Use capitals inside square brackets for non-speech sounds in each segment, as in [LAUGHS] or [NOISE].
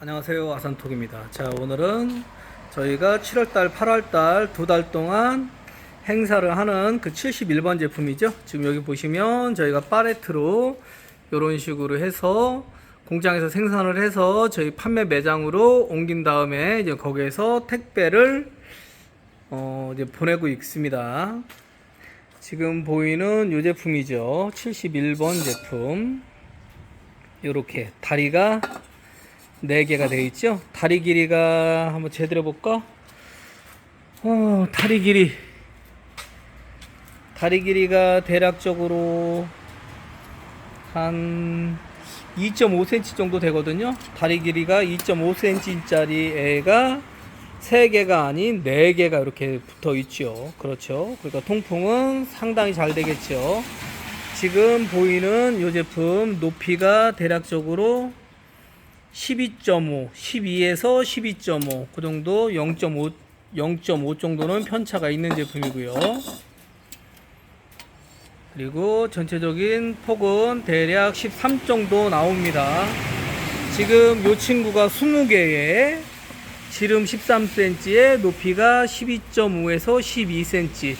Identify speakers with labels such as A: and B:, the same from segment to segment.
A: 안녕하세요. 아산톡입니다. 자 오늘은 저희가 7월달 8월달 두 달 동안 행사를 하는 그 71번 제품이죠. 지금 여기 보시면 저희가 파레트로 이런 식으로 해서 공장에서 생산을 해서 저희 판매 매장으로 옮긴 다음에 이제 거기에서 택배를 어 이제 보내고 있습니다. 지금 보이는 이 제품이죠. 71번 제품. 이렇게 다리가 4개가 되어 있죠. 다리 길이가 한번 제대로 볼까? 어, 다리 길이. 다리 길이가 대략적으로 한 2.5cm 정도 되거든요. 다리 길이가 2.5cm짜리 애가 3개가 아닌 4개가 이렇게 붙어 있죠. 그렇죠. 그러니까 통풍은 상당히 잘 되겠죠. 지금 보이는 이 제품 높이가 대략적으로 12.5, 12에서 12.5, 그 정도 0.5, 0.5 정도는 편차가 있는 제품이고요. 그리고 전체적인 폭은 대략 13 정도 나옵니다. 지금 이 친구가 20개에 지름 13cm에 높이가 12.5에서 12cm,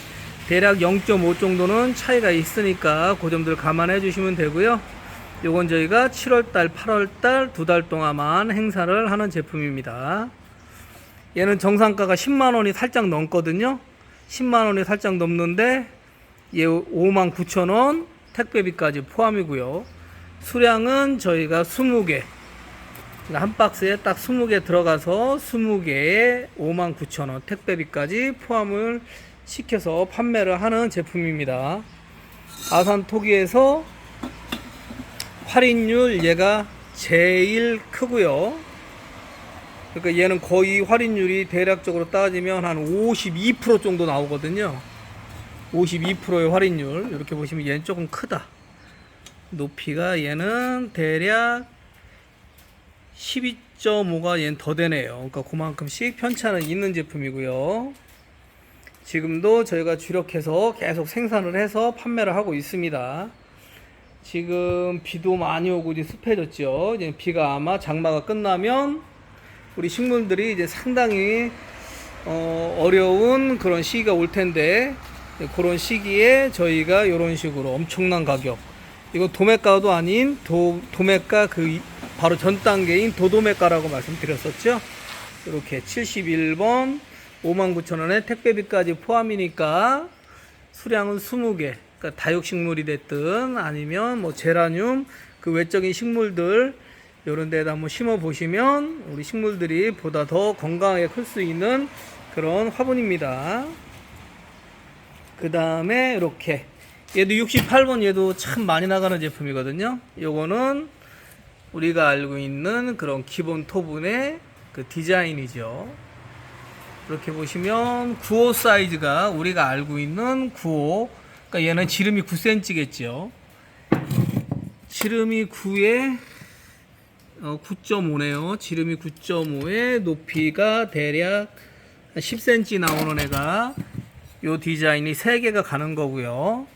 A: 대략 0.5 정도는 차이가 있으니까 그 점들 감안해 주시면 되고요. 요건 저희가 7월달, 8월달 두 달 동안만 행사를 하는 제품입니다. 얘는 정상가가 10만 원이 살짝 넘거든요. 10만 원이 살짝 넘는데 얘 5만 9천 원 택배비까지 포함이고요. 수량은 저희가 20개. 그러니까 한 박스에 딱 20개 들어가서 20개에 5만 9천 원 택배비까지 포함을 시켜서 판매를 하는 제품입니다. 아산 토기에서 할인율 얘가 제일 크고요. 그러니까 얘는 거의 할인율이 대략적으로 따지면 한 52% 정도 나오거든요. 52%의 할인율 이렇게 보시면 얘는 조금 크다. 높이가 얘는 대략 12.5가 얘는 더 되네요. 그러니까 그만큼씩 편차는 있는 제품이고요. 지금도 저희가 주력해서 계속 생산을 해서 판매를 하고 있습니다. 지금 비도 많이 오고 이제 습해졌죠. 이제 비가 아마 장마가 끝나면 우리 식물들이 이제 상당히 어, 어려운 그런 시기가 올 텐데 그런 시기에 저희가 이런 식으로 엄청난 가격 이거 도매가도 아닌 도, 도매가 그 이- 바로 전 단계인 도도매가라고 말씀드렸었죠. 이렇게 71번 59,000원에 택배비까지 포함이니까 수량은 20개. 그러니까 다육식물이 됐든 아니면 뭐 제라늄 그 외적인 식물들 이런 데다 한번 심어 보시면 우리 식물들이 보다 더 건강하게 클 수 있는 그런 화분입니다. 그 다음에 이렇게 얘도 68번 얘도 참 많이 나가는 제품이거든요. 요거는 우리가 알고 있는 그런 기본 토분의 그 디자인이죠. 이렇게 보시면 9호 사이즈가 우리가 알고 있는 9호 그러니까 얘는 지름이 9cm겠죠. 지름이 9에 어, 9.5네요. 지름이 9.5에 높이가 대략 한 10cm 나오는 애가 요 디자인이 3개가 가는 거고요.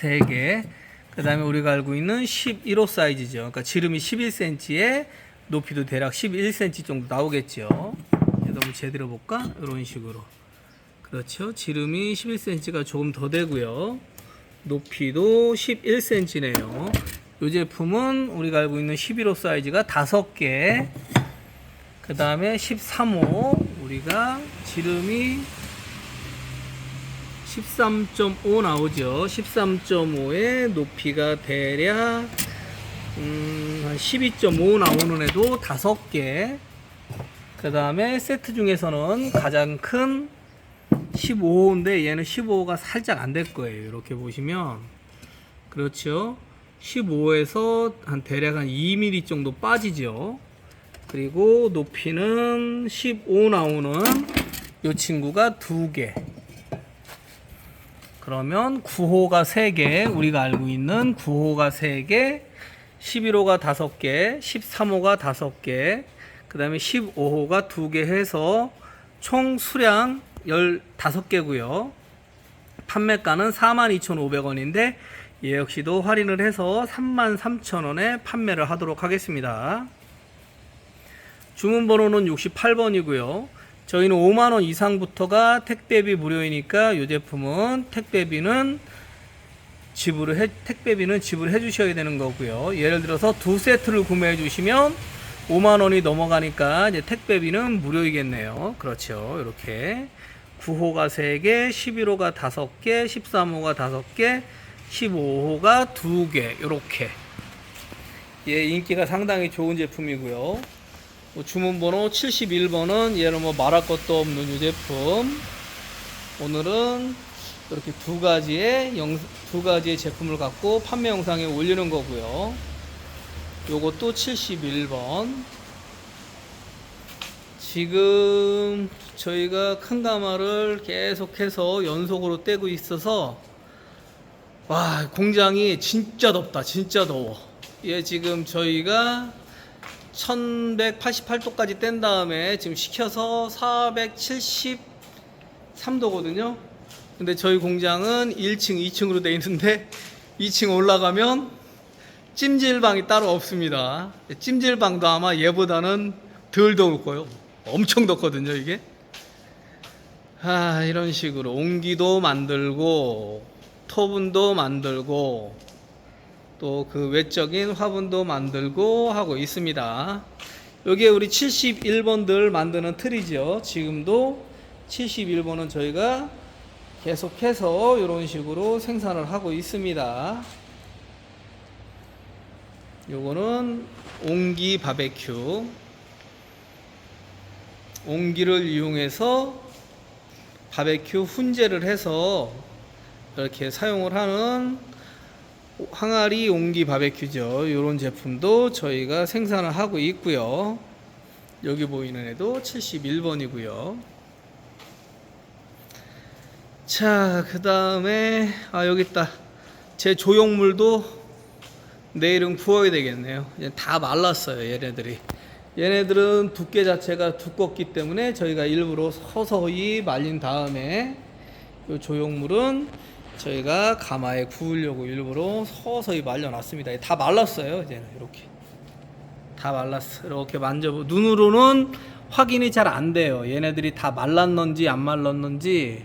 A: 3개. 그 다음에 우리가 알고 있는 11호 사이즈죠. 그러니까 지름이 11cm에 높이도 대략 11cm 정도 나오겠죠. 얘도 한번 제대로 볼까? 이런 식으로. 그렇죠. 지름이 11cm가 조금 더 되고요. 높이도 11cm네요. 이 제품은 우리가 알고 있는 11호 사이즈가 5개. 그 다음에 13호 우리가 지름이 13.5 나오죠. 13.5의 높이가 대략 음, 한12.5 나오는 애도 5개. 그 다음에 세트 중에서는 가장 큰 15호인데 얘는 15호가 살짝 안 될 거예요. 이렇게 보시면. 그렇죠. 15에서 한 대략 한 2mm 정도 빠지죠. 그리고 높이는 15 나오는 이 친구가 2개. 그러면 9호가 3개, 우리가 알고 있는 9호가 3개, 11호가 5개, 13호가 5개, 그 다음에 15호가 2개 해서 총 수량 15개고요. 판매가는 42,500원인데 얘 역시도 할인을 해서 33,000원에 판매를 하도록 하겠습니다. 주문 번호는 68번이고요. 저희는 5만 원 이상부터가 택배비 무료이니까 이 제품은 택배비는 지불을 해, 택배비는 지불해 주셔야 되는 거고요. 예를 들어서 두 세트를 구매해 주시면 5만 원이 넘어가니까 이제 택배비는 무료이겠네요. 그렇죠. 이렇게 9호가 3개, 11호가 5개, 13호가 5개, 15호가 2개. 이렇게. 예, 인기가 상당히 좋은 제품이고요. 뭐 주문번호 71번은 얘는 뭐 말할 것도 없는 이 제품. 오늘은 이렇게 두 가지의 영, 두 가지의 제품을 갖고 판매 영상에 올리는 거고요. 요것도 71번. 지금 저희가 큰 가마를 계속해서 연속으로 떼고 있어서 와 공장이 진짜 덥다 진짜 더워. 얘 지금 저희가 1188도까지 뗀 다음에 지금 식혀서 473도거든요. 근데 저희 공장은 1층 2층으로 돼 있는데 2층 올라가면 찜질방이 따로 없습니다. 찜질방도 아마 얘보다는 덜 더울 거예요 엄청 덥거든요 이게 아 이런 식으로 옹기도 만들고 토분도 만들고 또 그 외적인 화분도 만들고 하고 있습니다. 여기에 우리 71번들 만드는 틀이죠. 지금도 71번은 저희가 계속해서 이런 식으로 생산을 하고 있습니다. 요거는 옹기 바베큐. 옹기를 이용해서 바베큐 훈제를 해서 이렇게 사용을 하는 항아리 옹기 바베큐죠. 이런 제품도 저희가 생산을 하고 있고요. 여기 보이는 애도 71번이고요. 자, 그 다음에 아 여기 있다. 제 조형물도 내일은 구워야 되겠네요. 다 말랐어요, 얘네들이. 얘네들은 두께 자체가 두껍기 때문에 저희가 일부러 서서히 말린 다음에 이 조형물은 저희가 가마에 구우려고 일부러 서서히 말려놨습니다. 다 말랐어요. 이제는 이렇게 다 말랐어. 이렇게 만져보 눈으로는 확인이 잘 안 돼요. 얘네들이 다 말랐는지 안 말랐는지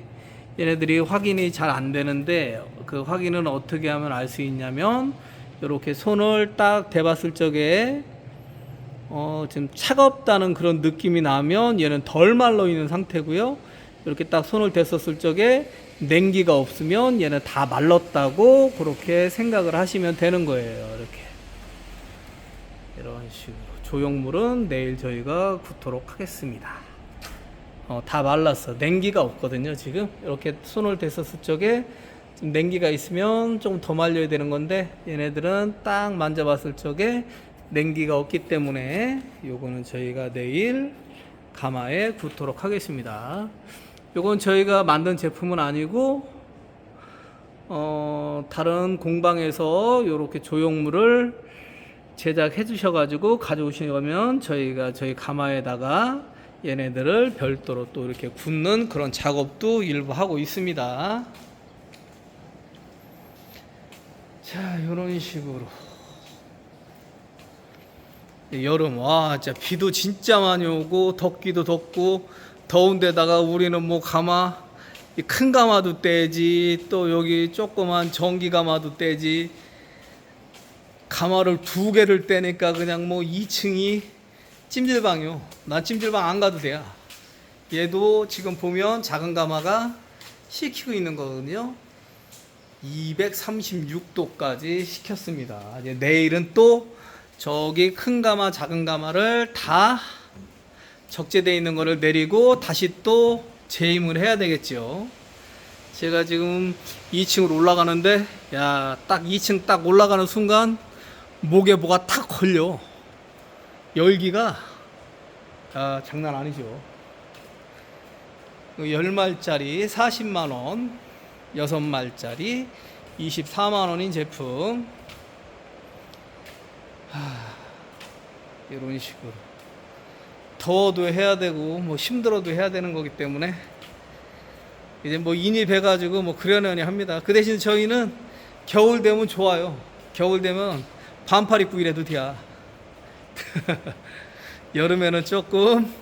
A: 얘네들이 확인이 잘 안 되는데 그 확인은 어떻게 하면 알 수 있냐면 이렇게 손을 딱 대봤을 적에 어, 지금 차갑다는 그런 느낌이 나면 얘는 덜 말라 있는 상태고요. 이렇게 딱 손을 댔었을 적에 냉기가 없으면 얘는 다 말랐다고 그렇게 생각을 하시면 되는 거예요. 이렇게 이런 식으로 조형물은 내일 저희가 굽도록 하겠습니다. 어, 다 말랐어. 냉기가 없거든요. 지금 이렇게 손을 댔었을 적에 좀 냉기가 있으면 좀 더 말려야 되는 건데 얘네들은 딱 만져봤을 적에 냉기가 없기 때문에 요거는 저희가 내일 가마에 굽도록 하겠습니다. 요건 저희가 만든 제품은 아니고 어, 다른 공방에서 요렇게 조형물을 제작해 주셔가지고 가져오시면 저희가 저희 가마에다가 얘네들을 별도로 또 이렇게 굽는 그런 작업도 일부 하고 있습니다. 자, 이런 식으로. 여름 와 진짜 비도 진짜 많이 오고 덥기도 덥고 더운데다가 우리는 뭐 가마 이큰 가마도 떼지 또 여기 조그만 전기 가마도 떼지. 가마를 두 개를 떼니까 그냥 뭐 2층이 찜질방이요. 난 찜질방 안 가도 돼요. 얘도 지금 보면 작은 가마가 식히고 있는 거거든요. 236도까지 식혔습니다. 내일은 또 저기 큰 가마 작은 가마를 다 적재되어 있는 거를 내리고 다시 또 재임을 해야 되겠죠. 제가 지금 2층으로 올라가는데 야 딱 2층 딱 올라가는 순간 목에 뭐가 탁 걸려 열기가 아, 장난 아니죠. 10말짜리 40만 원, 6말짜리 24만 원인 제품 이런 식으로 더워도 해야 되고 뭐 힘들어도 해야 되는 거기 때문에 이제 뭐 인이 배가지고 뭐 그러려니 합니다. 그 대신 저희는 겨울 되면 좋아요. 겨울 되면 반팔 입고 이래도 돼야. [LAUGHS] 여름에는 조금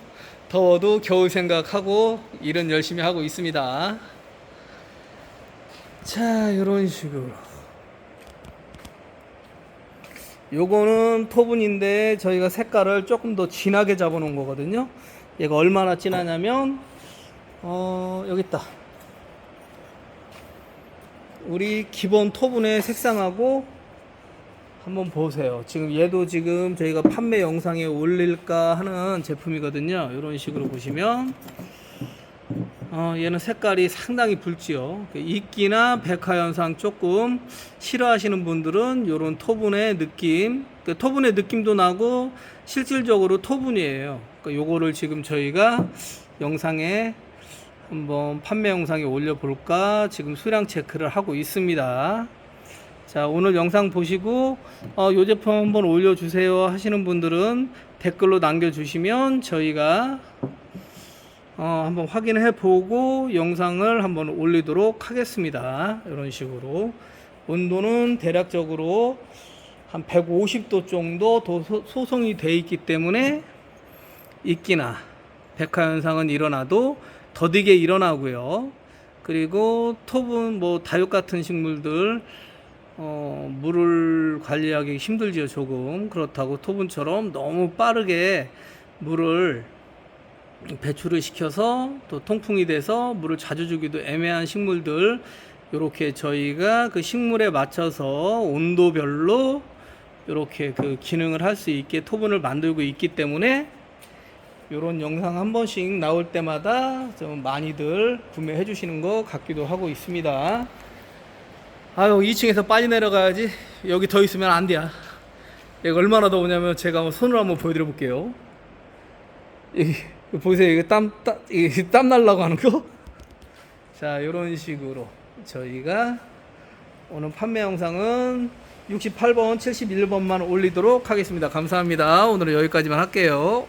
A: 더워도 겨울 생각하고 일은 열심히 하고 있습니다. 자, 이런 식으로. 요거는 토분인데 저희가 색깔을 조금 더 진하게 잡아 놓은 거거든요. 얘가 얼마나 진하냐면 어, 여기 있다. 우리 기본 토분의 색상하고 한번 보세요. 지금 얘도 지금 저희가 판매 영상에 올릴까 하는 제품이거든요. 이런 식으로 보시면 어, 얘는 색깔이 상당히 붉지요. 그 이끼나 백화 현상 조금 싫어하시는 분들은 이런 토분의 느낌, 그 토분의 느낌도 나고 실질적으로 토분이에요. 그 요거를 지금 저희가 영상에 한번 판매 영상에 올려볼까 지금 수량 체크를 하고 있습니다. 자 오늘 영상 보시고 어, 요 제품 한번 올려주세요 하시는 분들은 댓글로 남겨주시면 저희가 어, 한번 확인해 보고 영상을 한번 올리도록 하겠습니다. 이런 식으로 온도는 대략적으로 한 150도 정도 소송이 돼 있기 때문에 이끼나 백화 현상은 일어나도 더디게 일어나고요. 그리고 토분 뭐 다육 같은 식물들 어, 물을 관리하기 힘들지요 조금 그렇다고 토분처럼 너무 빠르게 물을 배출을 시켜서 또 통풍이 돼서 물을 자주 주기도 애매한 식물들 이렇게 저희가 그 식물에 맞춰서 온도별로 이렇게 그 기능을 할 수 있게 토분을 만들고 있기 때문에 이런 영상 한 번씩 나올 때마다 좀 많이들 구매해 주시는 것 같기도 하고 있습니다. 아유 2층에서 빨리 내려가야지 여기 더 있으면 안 돼요. 이거 얼마나 더우냐면 제가 한번 손으로 한번 보여드려 볼게요. 이 보세요 이거 땀땀 땀 날라고 하는 거. [LAUGHS] 자 이런 식으로 저희가 오늘 판매 영상은 68번 71번만 올리도록 하겠습니다. 감사합니다. 오늘은 여기까지만 할게요.